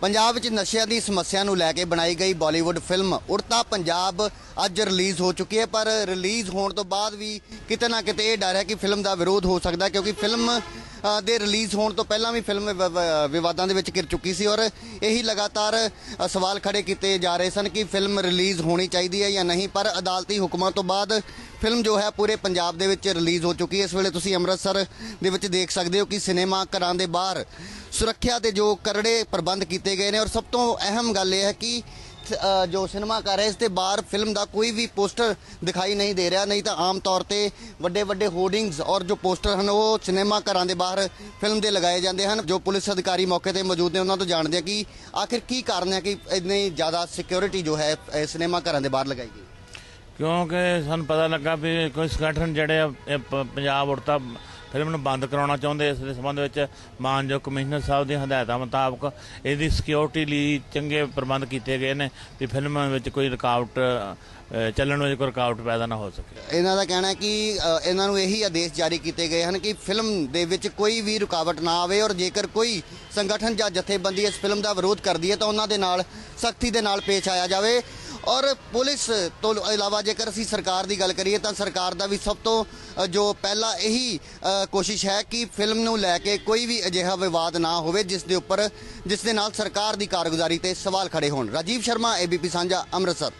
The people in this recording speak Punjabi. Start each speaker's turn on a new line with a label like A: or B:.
A: ਪੰਜਾਬ ਵਿੱਚ ਨਸ਼ਿਆਂ ਦੀ ਸਮੱਸਿਆ ਨੂੰ ਲੈ ਕੇ ਬਣਾਈ ਗਈ ਬਾਲੀਵੁੱਡ ਫਿਲਮ ਉੜਤਾ ਪੰਜਾਬ ਅੱਜ ਰਿਲੀਜ਼ ਹੋ ਚੁੱਕੀ ਹੈ, ਪਰ ਰਿਲੀਜ਼ ਹੋਣ ਤੋਂ ਬਾਅਦ ਵੀ ਕਿਤੇ ਨਾ ਕਿਤੇ ਇਹ ਡਰ ਹੈ ਕਿ ਫਿਲਮ ਦਾ ਵਿਰੋਧ ਹੋ ਸਕਦਾ ਕਿਉਂਕਿ ਫਿਲਮ ਦੇ ਰਿਲੀਜ਼ ਹੋਣ ਤੋਂ ਪਹਿਲਾਂ ਵੀ ਫਿਲਮ ਵਿ- ਵਿ- ਵਿਵਾਦਾਂ ਦੇ ਵਿੱਚ ਘਿਰ ਚੁੱਕੀ ਸੀ ਔਰ ਇਹੀ ਲਗਾਤਾਰ ਸਵਾਲ ਖੜੇ ਕੀਤੇ ਜਾ ਰਹੇ ਸਨ ਕਿ ਫਿਲਮ ਰਿਲੀਜ਼ ਹੋਣੀ ਚਾਹੀਦੀ ਹੈ ਜਾਂ ਨਹੀਂ, ਪਰ ਅਦਾਲਤੀ ਹੁਕਮਾਂ ਤੋਂ ਬਾਅਦ ਫਿਲਮ ਜੋ ਹੈ ਪੂਰੇ ਪੰਜਾਬ ਦੇ ਵਿੱਚ ਰਿਲੀਜ਼ ਹੋ ਚੁੱਕੀ ਹੈ। ਇਸ ਵੇਲੇ ਤੁਸੀਂ ਅੰਮ੍ਰਿਤਸਰ ਦੇ ਵਿੱਚ ਦੇਖ ਸਕਦੇ ਹੋ ਕਿ ਸਿਨੇਮਾ ਘਰਾਂ ਦੇ ਬਾਹਰ ਸੁਰੱਖਿਆ ਦੇ ਜੋ ਕਰੜੇ ਪ੍ਰਬੰਧ ਕੀਤੇ ਗਏ ਨੇ ਔਰ ਸਭ ਤੋਂ ਅਹਿਮ ਗੱਲ ਇਹ ਹੈ ਕਿ ਜੋ ਸਿਨੇਮਾ ਘਰ ਹੈ ਇਸ ਦੇ ਬਾਹਰ ਫਿਲਮ ਦਾ ਕੋਈ ਵੀ ਪੋਸਟਰ ਦਿਖਾਈ ਨਹੀਂ ਦੇ ਰਿਹਾ ਨਹੀਂ ਤਾਂ ਆਮ ਤੌਰ ਤੇ ਵੱਡੇ ਵੱਡੇ ਹੋਰਡਿੰਗਸ ਔਰ ਜੋ ਪੋਸਟਰ ਹਨ ਉਹ ਸਿਨੇਮਾ ਘਰਾਂ ਦੇ ਬਾਹਰ ਫਿਲਮ ਦੇ ਲਗਾਏ ਜਾਂਦੇ ਹਨ ਜੋ ਪੁਲਿਸ ਅਧਿਕਾਰੀ ਮੌਕੇ ਤੇ ਮੌਜੂਦ ਨੇ ਉਹਨਾਂ ਤੋਂ ਜਾਣਦੇ ਆ ਕਿ ਆਖਿਰ ਕੀ ਕਾਰਨ ਹੈ ਕਿ ਇੰਨੀ ਜ਼ਿਆਦਾ ਸਿਕਿਉਰਿਟੀ ਜੋ ਹੈ ਸਿਨੇਮਾ ਘਰਾਂ ਦੇ ਬਾਹਰ ਲਗਾਈ ਗਈ।
B: ਕਿਉਂਕਿ ਸਾਨੂੰ ਪਤਾ ਲੱਗਾ ਵੀ ਕੋਈ ਸੰਗਠਨ ਜਿਹੜੇ ਆ, ਪੰਜਾਬ ਉੜਤਾ ਫਿਲਮ ਨੂੰ ਬੰਦ ਕਰਾਉਣਾ ਚਾਹੁੰਦੇ ਇਸ ਦੇ ਸੰਬੰਧ ਵਿੱਚ ਮਾਨਯੋਗ ਕਮਿਸ਼ਨਰ ਸਾਹਿਬ ਦੀਆਂ ਹਦਾਇਤਾਂ ਮੁਤਾਬਕ ਇਹਦੀ ਸਿਕਿਉਰਿਟੀ ਲਈ ਚੰਗੇ ਪ੍ਰਬੰਧ ਕੀਤੇ ਗਏ ਨੇ ਵੀ ਫਿਲਮ ਵਿੱਚ ਕੋਈ ਰੁਕਾਵਟ ਚੱਲਣ ਵਿੱਚ ਕੋਈ ਰੁਕਾਵਟ ਪੈਦਾ ਨਾ ਹੋ ਸਕੇ।
A: ਇਹਨਾਂ ਦਾ ਕਹਿਣਾ ਹੈ ਕਿ ਇਹਨਾਂ ਨੂੰ ਇਹੀ ਆਦੇਸ਼ ਜਾਰੀ ਕੀਤੇ ਗਏ ਹਨ ਕਿ ਫਿਲਮ ਦੇ ਵਿੱਚ ਕੋਈ ਵੀ ਰੁਕਾਵਟ ਨਾ ਆਵੇ ਔਰ ਜੇਕਰ ਕੋਈ ਸੰਗਠਨ ਜਾਂ ਜਥੇਬੰਦੀ ਇਸ ਫਿਲਮ ਦਾ ਵਿਰੋਧ ਕਰਦੀ ਹੈ ਤਾਂ ਉਹਨਾਂ ਦੇ ਨਾਲ, ਸਖਤੀ ਦੇ ਨਾਲ ਪੇਸ਼ ਆਇਆ ਜਾਵੇ। ਔਰ ਪੁਲਿਸ ਤੋਂ ਇਲਾਵਾ ਜੇਕਰ ਅਸੀਂ ਸਰਕਾਰ ਦੀ ਗੱਲ ਕਰੀਏ ਤਾਂ ਸਰਕਾਰ ਦਾ ਵੀ ਸਭ ਤੋਂ ਜੋ ਪਹਿਲਾ ਇਹੀ ਕੋਸ਼ਿਸ਼ ਹੈ ਕਿ ਫਿਲਮ ਨੂੰ ਲੈ ਕੇ ਕੋਈ ਵੀ ਅਜਿਹਾ ਵਿਵਾਦ ਨਾ ਹੋਵੇ, ਜਿਸ ਦੇ ਉੱਪਰ, ਜਿਸ ਦੇ ਨਾਲ ਸਰਕਾਰ ਦੀ ਕਾਰਗੁਜ਼ਾਰੀ ਤੇ ਸਵਾਲ ਖੜੇ ਹੋਣ। ਰਾਜੀਵ ਸ਼ਰਮਾ ਏਬੀਪੀ ਸਾਂਝਾ, ਅੰਮ੍ਰਿਤਸਰ।